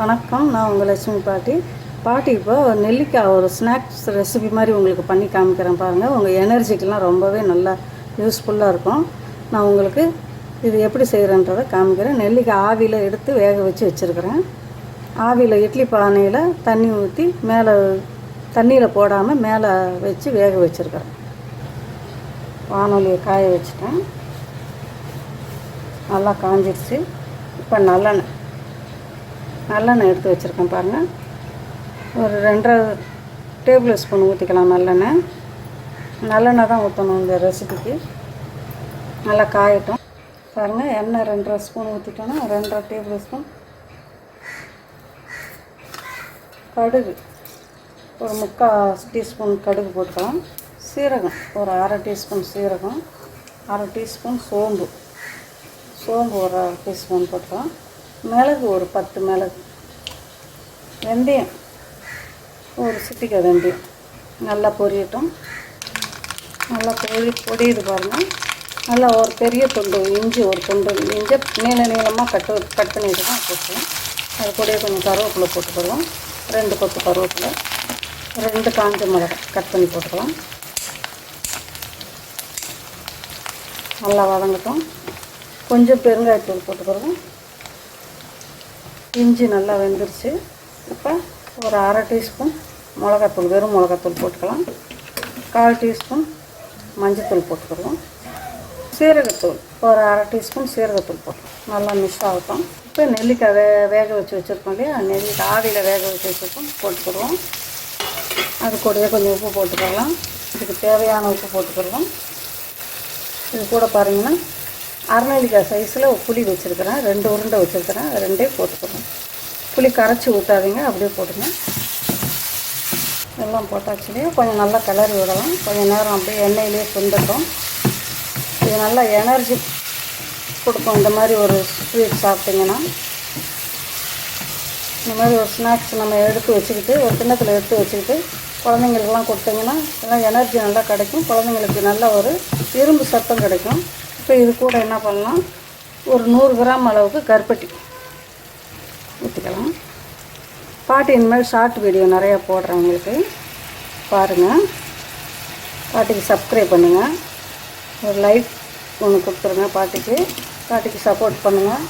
வணக்கம் நான் உங்கள் லட்சுமி பாட்டி. பாட்டி இப்போ நெல்லிக்காய் ஒரு ஸ்நாக்ஸ் ரெசிபி மாதிரி உங்களுக்கு பண்ணி காமிக்கிறேன் பாருங்கள் உங்கள் எனர்ஜிக்கெலாம் ரொம்பவே நல்லா யூஸ்ஃபுல்லாக இருக்கும். நான் உங்களுக்கு இது எப்படி செய்கிறேன்றதை காமிக்கிறேன். நெல்லிக்காய் ஆவியில் எடுத்து வேக வச்சு வச்சுருக்கிறேன். ஆவியில் இட்லி பானையில் தண்ணி ஊற்றி மேலே தண்ணியில் போடாமல் மேலே வச்சு வேக வச்சுருக்கிறேன். வானொலியை காய வச்சுட்டேன். நல்லா காஞ்சிடுச்சு இப்போ நல்லெண்ணெய். நல்லெண்ணெய் எடுத்து வச்சுருக்கேன் பாருங்கள் ஒரு ரெண்டரை டேபிள் ஸ்பூன் ஊற்றிக்கலாம் நல்லெண்ணெய். நல்லெண்ணெய் தான் ஊற்றணும் இந்த ரெசிபிக்கு. நல்லா காயட்டும். பாருங்கள் எண்ணெய் ரெண்டரை ஸ்பூன் ஊற்றிட்டோன்னா ரெண்டரை டேபிள் ஸ்பூன். கடுகு ஒரு முக்கால் டீஸ்பூன் கடுகு போட்டுக்கலாம். சீரகம் ஒரு அரை டீஸ்பூன் சீரகம் அரை டீஸ்பூன் சோம்பு. சோம்பு ஒரு அரை டீஸ்பூன் போட்டுக்கலாம். மிளகு ஒரு பத்து மிளகு. வெந்தயம் ஒரு சிட்டிக்காய் வெந்தயம். நல்லா பொரியட்டும். நல்லா பொரி பொடியுது பாருங்கள் நல்லா ஒரு பெரிய துண்டு இஞ்சி ஒரு துண்டு இஞ்சி நீள நீளமாக கட்டு கட் பண்ணிட்டு தான் போட்டுக்கலாம் அது கூடயே கொஞ்சம் கருவேப்பிலை போட்டுக்கிடுவோம் ரெண்டு கொத்து கருவேப்பிலை. ரெண்டு காஞ்ச மிளகாய் கட் பண்ணி போட்டுக்கலாம். நல்லா வதங்கட்டும். கொஞ்சம் பெருங்காயத்தூள் போட்டுக்கிறோம் இஞ்சி நல்லா வெந்துருச்சு. இப்போ ஒரு அரை டீஸ்பூன் மிளகாத்தூள் வெறும் மிளகாத்தூள் போட்டுக்கலாம். கால் டீஸ்பூன் மஞ்சத்தூள் போட்டுக்கிறோம் சீரகத்தூள் ஒரு அரை டீஸ்பூன் சீரகத்தூள் போட்டுக்கலாம். நல்லா மிக்ஸ் ஆகட்டும். இப்போ நெல்லிக்காய் வே வேக வச்சு வச்சுருக்கோம் இல்லையா? நெல்லிக்காய் ஆவியில் வேக வச்சு வச்சுருக்கோம். போட்டுக்கிடுவோம். அது கூடயே கொஞ்சம் உப்பு போட்டுக்கலாம். இதுக்கு தேவையான உப்பு போட்டுக்கிடுவோம். இது கூட பாருங்கன்னா அரைநெல்லிக்காய் சைஸில் புளி வச்சுருக்கிறேன். ரெண்டு உருண்டை வச்சுருக்கிறேன். ரெண்டே போட்டுக்கணும். புளி கரைச்சி ஊற்றாதீங்க அப்படியே போட்டுங்க எல்லாம் போட்டாச்சுலேயே கொஞ்சம் நல்லா கிளறி விடலாம். கொஞ்சம் நேரம் அப்படியே எண்ணெயிலே சுண்டட்டும். இது நல்லா எனர்ஜி கொடுக்கும். இந்த மாதிரி ஒரு ஸ்வீட் சாப்பிட்டிங்கன்னா இந்த மாதிரி ஒரு ஸ்நாக்ஸ் நம்ம எடுத்து வச்சுக்கிட்டு ஒரு கிண்ணத்தில் எடுத்து வச்சுக்கிட்டு குழந்தைங்களுக்கெல்லாம் கொடுத்தீங்கன்னா எல்லாம் எனர்ஜி நல்லா கிடைக்கும். குழந்தைங்களுக்கு நல்ல ஒரு இரும்பு சத்தம் கிடைக்கும். இப்போ இது கூட என்ன பண்ணலாம்? ஒரு நூறு கிராம் அளவுக்கு கருப்பட்டி ஊற்றிக்கலாம் பாட்டி இனிமேல் ஷார்ட் வீடியோ நிறையா போடுறேன் உங்களுக்கு. பாருங்கள் பாட்டிக்கு சப்ஸ்கிரைப் பண்ணுங்கள் ஒரு லைக் ஒன்று கொடுத்துருங்க பாட்டிக்கு. பாட்டிக்கு சப்போர்ட் பண்ணுங்கள்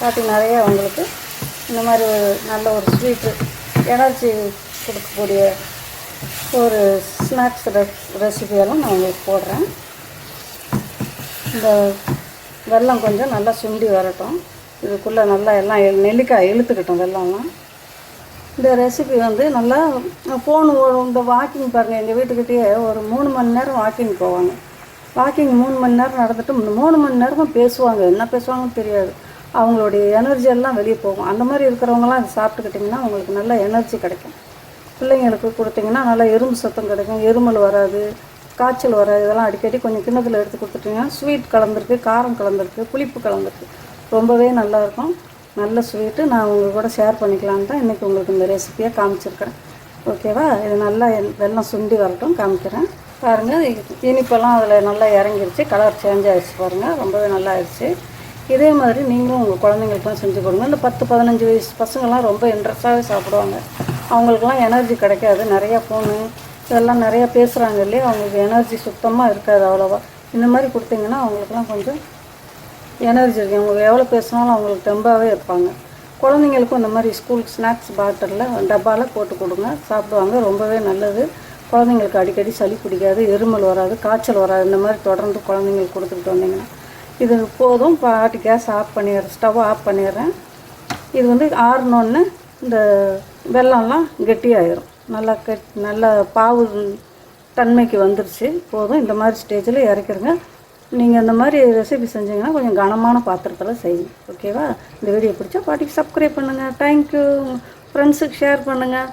பாட்டி நிறையா உங்களுக்கு இந்த மாதிரி ஒரு நல்ல ஒரு ஸ்வீட்டு எனர்ஜி கொடுக்கக்கூடிய ஒரு ஸ்நாக்ஸ் ரெசிபியெல்லாம் நான் உங்களுக்கு போடுறேன். இந்த வெள்ளம் கொஞ்சம் நல்லா சுண்டி வரட்டும். இதுக்குள்ளே நல்லா எல்லாம் நெல்லிக்காய் இழுத்துக்கிட்டோம் வெள்ளம்லாம். இந்த ரெசிபி வந்து நல்லா ஃபோனு இந்த வாக்கிங் பாருங்கள் எங்கள் வீட்டுக்கிட்டேயே ஒரு மூணு மணி நேரம் வாக்கிங் போவாங்க. வாக்கிங் மூணு மணி நேரம் நடந்துட்டு இந்த மூணு மணி நேரமும் பேசுவாங்க. என்ன பேசுவாங்கன்னு தெரியாது. அவங்களுடைய எனர்ஜி எல்லாம் வெளியே போகும். அந்த மாதிரி இருக்கிறவங்களாம் அதை சாப்பிட்டுக்கிட்டிங்கன்னா உங்களுக்கு நல்ல எனர்ஜி கிடைக்கும். பிள்ளைங்களுக்கு கொடுத்தீங்கன்னா நல்லா எறும்பு சத்தம் கிடைக்கும். எருமல் வராது. காய்ச்சல் வர இதெல்லாம் அடிக்கடி கொஞ்சம் கிண்ணத்தில் எடுத்து கொடுத்துட்டிங்கன்னா ஸ்வீட் கலந்துருக்கு காரம் கலந்துருக்கு புளிப்பு கலந்துருக்கு. ரொம்பவே நல்லாயிருக்கும் நல்ல ஸ்வீட்டு நான் உங்கள் கூட ஷேர் பண்ணிக்கலான்னு தான் இன்றைக்கி உங்களுக்கு இந்த ரெசிப்பியை காமிச்சிருக்கிறேன் ஓகேவா இது நல்லா வெள்ளம் சுண்டி வரட்டும் காமிக்கிறேன். பாருங்கள் இனிப்பெல்லாம் அதில் நல்லா இறங்கிருச்சு. கலர் சேஞ்ச் ஆகிடுச்சு பாருங்கள் ரொம்பவே நல்லா ஆயிடுச்சு. இதே மாதிரி நீங்களும் உங்கள் குழந்தைங்களுக்குலாம் செஞ்சு கொடுங்க. இந்த பத்து பதினஞ்சு வயசு பசங்கள்லாம் ரொம்ப இன்ட்ரெஸ்டாகவே சாப்பிடுவாங்க. அவங்களுக்குலாம் எனர்ஜி கிடைக்காது. நிறையா ஃபோனு இதெல்லாம் நிறையா பேசுகிறாங்க இல்லையா? அவங்களுக்கு எனர்ஜி சுத்தமாக இருக்காது அவ்வளோவா. இந்த மாதிரி கொடுத்தீங்கன்னா அவங்களுக்குலாம் கொஞ்சம் எனர்ஜி இருக்கு. அவங்க எவ்வளோ பேசினாலும் அவங்களுக்கு தெம்பாகவே இருப்பாங்க. குழந்தைங்களுக்கும் இந்த மாதிரி ஸ்கூல் ஸ்நாக்ஸ் பாட்டிலில் டப்பாவில் போட்டு கொடுங்க. சாப்பிடுவாங்க. ரொம்பவே நல்லது. குழந்தைங்களுக்கு அடிக்கடி சளி பிடிக்காது எருமல் வராது காய்ச்சல் வராது. இந்த மாதிரி தொடர்ந்து குழந்தைங்களுக்கு கொடுத்துக்கிட்டு வந்தீங்கன்னா இது போதும். பாட்டி கேஸ் ஆஃப் பண்ணிடுறேன். ஸ்டவ் ஆஃப் பண்ணிடுறேன். இது வந்து ஆறினோன்னு இந்த வெள்ளம்லாம் கெட்டியாயிரும். நல்லா கெட் நல்லா பாவு தன்மைக்கு வந்துருச்சு. போதும் இந்த மாதிரி ஸ்டேஜில் இறக்கிடுங்க. நீங்கள் இந்த மாதிரி ரெசிபி செஞ்சீங்கன்னா கொஞ்சம் கனமான பாத்திரத்தில் செய்யுங்க. ஓகேவா இந்த வீடியோ பிடிச்சா பாட்டிக்கு சப்ஸ்கிரைப் பண்ணுங்கள் தேங்க்யூ ஃப்ரெண்ட்ஸுக்கு ஷேர் பண்ணுங்கள்